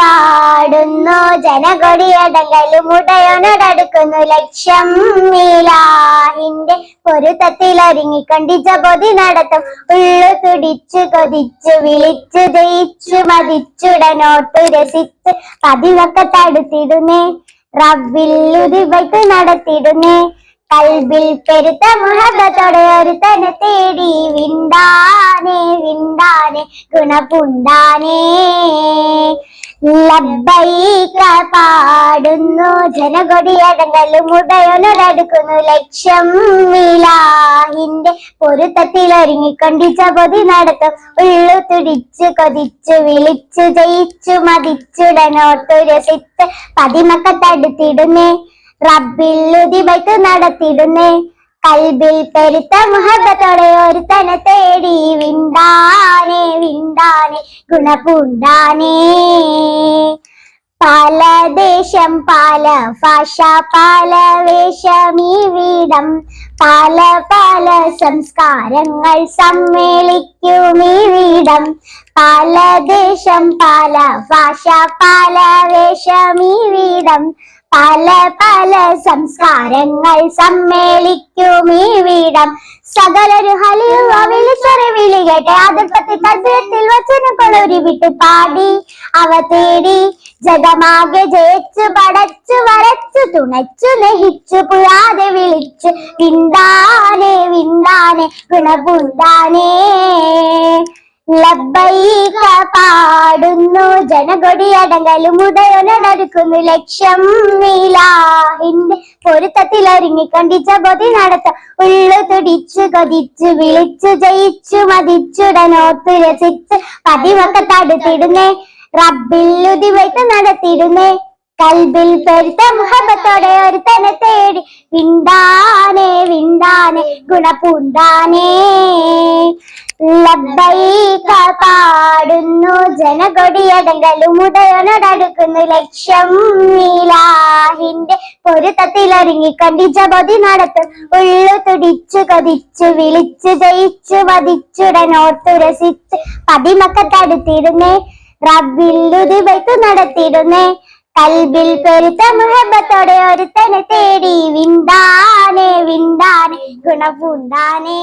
പാടുന്നു ജനകൊടിയടങ്കലും ഉടയോനോടടുക്കുന്നു. ലക്ഷ്യം മീലാഹിന്റെ പൊരുത്തത്തിൽ ഒരുങ്ങിക്കൊണ്ടിച്ച പൊതി നടത്തും. ഉള്ളു തുടിച്ചു കൊതിച്ചു വിളിച്ചു ജയിച്ചു മതിച്ചുടനോട്ടു രസിച്ച് പതിവൊക്കെ തടുത്തിടുന്നേ. റബ്ബിൽ ഉതിവയ്ക്ക് നടത്തിടുന്നേ. കൽബിൽ പെരുത്ത മുഹബത്തോടെ ഒരു തന്നെ തേടി വിണ്ടാനെ വിണ്ടാനെ ഗുണപുണ്ടാനേ. പാടുന്നു ജനകൊടിയടങ്കലും ഉടയൊലടുക്കുന്നു. ലക്ഷ്യം വിലാഹിന്റെ പൊരുത്തത്തിൽ ഒരുങ്ങിക്കൊണ്ടിച്ച പൊതി നടത്തും. ഉള്ളു തുടിച്ചു കൊതിച്ചു വിളിച്ചു ജയിച്ചു മതിച്ചുടനോട്ടു രസിച്ച് പതിമക്ക തടുത്തിടുന്നേ. റബ്ബിൽ ഉദിബൈത്ത് നടത്തിടുന്നേ. കൽബിൽ പെരുത്ത മുഹബത്തോടെ ഒരു തന തേടി വിണ്ടാനെ വിണ്ടാനെ ഗുണപൂണ്ടാനേ. പല ദേശം പല ഭാഷ പല വേഷമീ വീടം പല പല സംസ്കാരങ്ങൾ സമ്മേളിക്കും ഈ വീടം. പല ദേശം പല ഭാഷ പല വേഷമീ വീടം പല പല സംസ്കാരങ്ങൾ സമ്മേളിക്കും ഈ വീടം. സകലൊരു ഹലിയുവിളികട്ടെ വിളിച്ചൊരു പാടി. അവ തേടി ജഗമാകെ ജയിച്ചു പടച്ചു വരച്ചു തുണച്ചു ലഹിച്ചു പുഴാതെ വിളിച്ചു. വിന്താനെ വിന്താനെ ഗുണപുണ്ടാനേ ലബ്ബൈക പാടുന്നു. ജനകൊടിയടങ്ങലും ഉടയൊനടുക്കുന്നു ലക്ഷ്യം നീലാഹിന്റെ പൊരുത്തത്തിൽ ഒരുങ്ങി കണ്ടിച്ച പൊതി നടത്ത ഉള്ളു തുടിച്ചു കൊതിച്ചു വിളിച്ചു ജയിച്ചു മതിച്ചുടനോത്തു രസിച്ച് പതിവൊക്കെ തടുത്തിടുന്നേ. റബ്ബിൽ ഉതിവയ്ത്ത് നടത്തിടുന്നേ. കൽബിൽ പെരുത്ത മുഹബത്തോടെ ഒരു തന്നെ തേടി. വിണ്ടാനേ വിണ്ടാനേ ഗുണപൂണ്ടാനേ ലബ്ബൈക പാടുന്നു. ജനകൊടിയടങ്കലും ഉടയോനടടുക്കുന്നു ലക്ഷ്യം നീലാഹിന്റെ പൊരുത്തത്തിൽ ഒരുങ്ങി കണ്ടിച്ച പൊതി നടത്തും ഉള്ളു തുടിച്ചു കൊതിച്ചു വിളിച്ചു ജയിച്ചു വധിച്ചുടനോർത്തു രസിച്ച് പതിമൊക്കെ തടുത്തിടുന്നേ റബിൽ ഉദിവയ്ത്തു നടത്തിടുന്നേ. കൽബിൽ പെരുത്ത മുഹബത്തോടെ ഒരുത്തനെ തേടി വിണ്ടാനെ വിണ്ടാനെ ഗുണപൂണ്ടാനേ